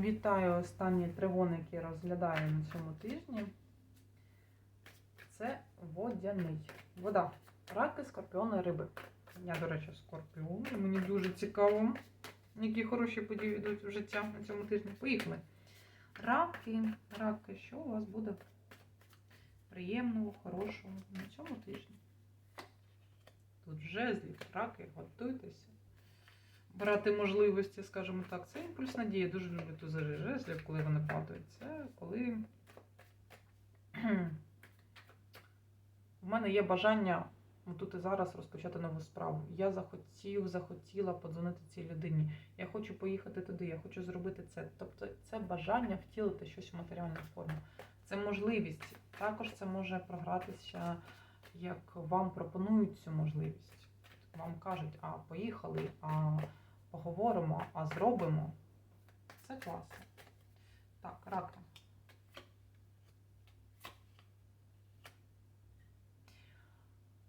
Вітаю останні тригони, які я розглядаю на цьому тижні. Це водяний. Вода. Раки, скорпіони, риби. Я, до речі, скорпіон. і Мені дуже цікаво, які хороші події йдуть в життя на цьому тижні. Поїхали. Раки, раки, що у вас буде приємного, хорошого на цьому тижні? Тут жезлів, раки, готуйтеся брати можливості, скажімо так. Це імпульс надії. Дуже люблю ту жезлів, коли вони падають. Це коли в мене є бажання тут і зараз розпочати нову справу. Я захотів, захотіла подзвонити цій людині. Я хочу поїхати туди, я хочу зробити це. Тобто це бажання втілити щось в матеріальну форму. Це можливість. Також це може програтися, як вам пропонують цю можливість. Вам кажуть, а поїхали, а поговоримо, а зробимо. Це класно. Так, раки.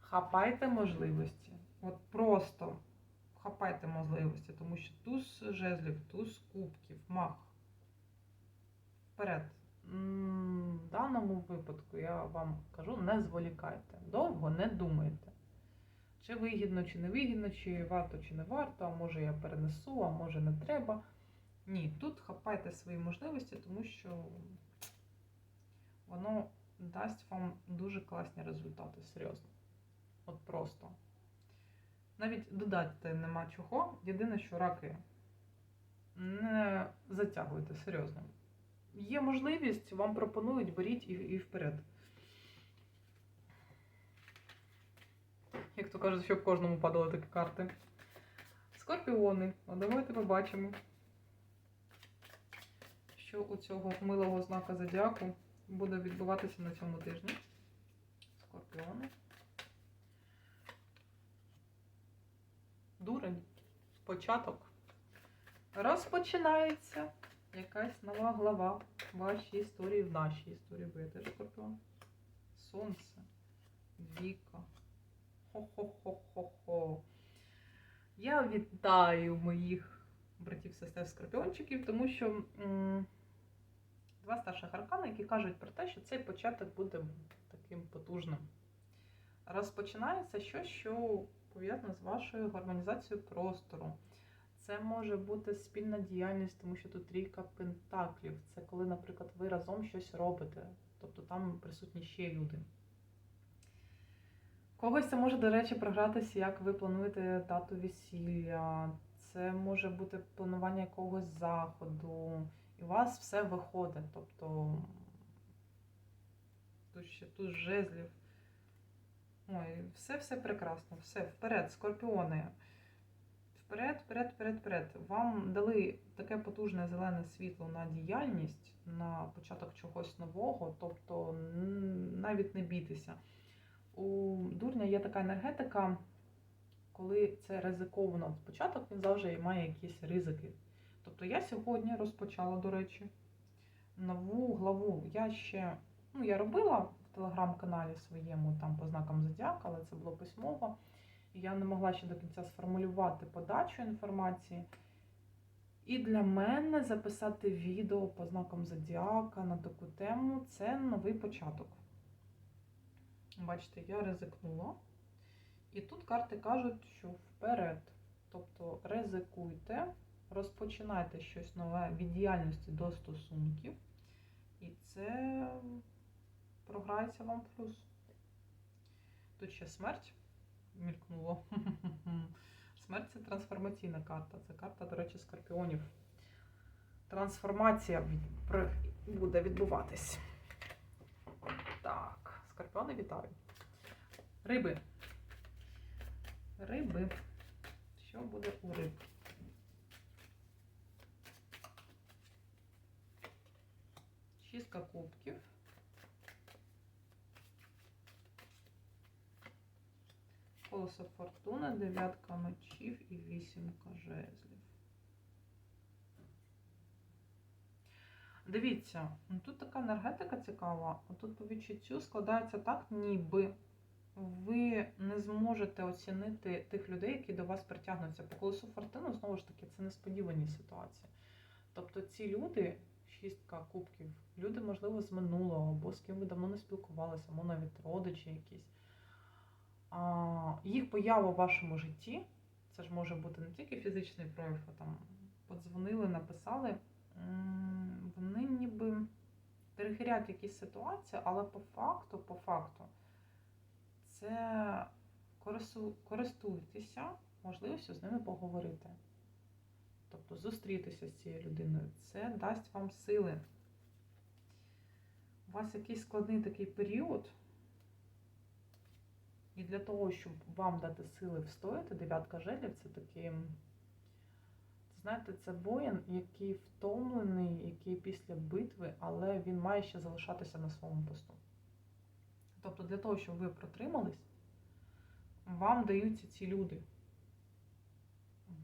Хапайте можливості. От просто хапайте можливості, тому що туз жезлів, туз кубків, мах. Вперед. В даному випадку я вам кажу, не зволікайте. Довго не думайте. Чи вигідно, чи не вигідно, чи варто, чи не варто, а може я перенесу, а може не треба. Ні, тут хапайте свої можливості, тому що воно дасть вам дуже класні результати, серйозно. От просто. Навіть додати нема чого. Єдине, що раки не затягуйте, серйозно. Є можливість, вам пропонують, беріть і, і вперед. Як то кажуть, щоб кожному падали такі карти. Скорпіони. А давайте побачимо, що у цього милого знака зодіаку буде відбуватися на цьому тижні. Скорпіони. Дурень. Початок. Розпочинається якась нова глава в вашій історії, в нашій історії. Бо я теж скорпіон. Сонце. Віка. Хо-хо-хо-хо-хо. Я вітаю моїх братів-сестер скорпіончиків, тому що м, два старших аркани, які кажуть про те, що цей початок буде таким потужним. Розпочинається щось, що пов'язане з вашою гармонізацією простору. Це може бути спільна діяльність, тому що тут трійка пентаклів. Це коли, наприклад, ви разом щось робите, тобто там присутні ще люди. Когось це може, до речі, програтися, як ви плануєте дату весілля. Це може бути планування якогось заходу, і у вас все виходить. Тобто тут ще тут жезлів. Ой, все-все прекрасно, все, вперед, скорпіони. Вперед, вперед, вперед, вперед. Вам дали таке потужне зелене світло на діяльність, на початок чогось нового, тобто навіть не бійтеся. У дурня є така енергетика, коли це ризиковано початок, він завжди має якісь ризики. Тобто я сьогодні розпочала, до речі, нову главу. Я ще, ну, я робила в телеграм-каналі своєму там по знакам зодіака, але це було письмово. І я не могла ще до кінця сформулювати подачу інформації. І для мене записати відео по знакам зодіака на таку тему це новий початок. Бачите, я ризикнула. І тут карти кажуть, що вперед. Тобто ризикуйте, розпочинайте щось нове від діяльності до стосунків. І це програється вам плюс. Тут ще смерть мількнуло. Смерть це трансформаційна карта. Це карта, до речі, скорпіонів. Трансформація буде відбуватись. Так, скорпіони вітаю. Риби. Риби. Що буде у риб? Шістка кубків. Колесо фортуни, дев'ятка мечів і вісімка жезлів. Дивіться, ну, тут така енергетика цікава. Тут по відчуттю складається так, ніби ви не зможете оцінити тих людей, які до вас притягнуться. По колесу фортуни, знову ж таки, це несподівані ситуації. Тобто ці люди, шістка кубків, люди, можливо, з минулого, або з ким ви давно не спілкувалися, або навіть родичі якісь. А, їх поява в вашому житті, це ж може бути не тільки фізичний прояв, а там подзвонили, написали, вони ніби перехирять якісь ситуації, але по факту, по факту, це користуйтеся можливістю з ними поговорити. Тобто зустрітися з цією людиною. Це дасть вам сили. У вас якийсь складний такий період. І для того, щоб вам дати сили встояти, дев'ятка жезлів це такий, знаєте, це воїн, який втомлений, який після битви, але він має ще залишатися на своєму посту. Тобто, для того, щоб ви протримались, вам даються ці люди.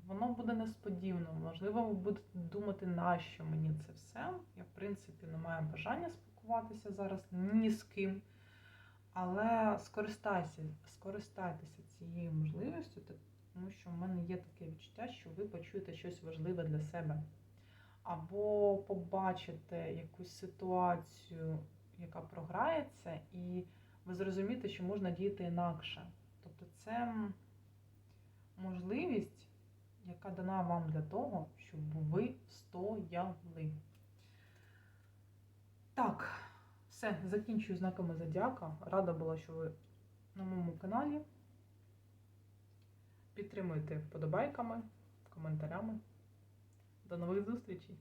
Воно буде несподівано. Можливо, ви будете думати, нащо мені це все. Я, в принципі, не маю бажання спілкуватися зараз ні з ким. Але скористайся, скористайтеся цією можливістю, що в мене є таке відчуття, що ви почуєте щось важливе для себе. Або побачите якусь ситуацію, яка програється, і ви зрозумієте, що можна діяти інакше. Тобто це можливість, яка дана вам для того, щоб ви стояли. Так, все, закінчую знаками зодіака. Рада була, що ви на моєму каналі. Підтримуйте вподобайками, коментарями. До нових зустрічей!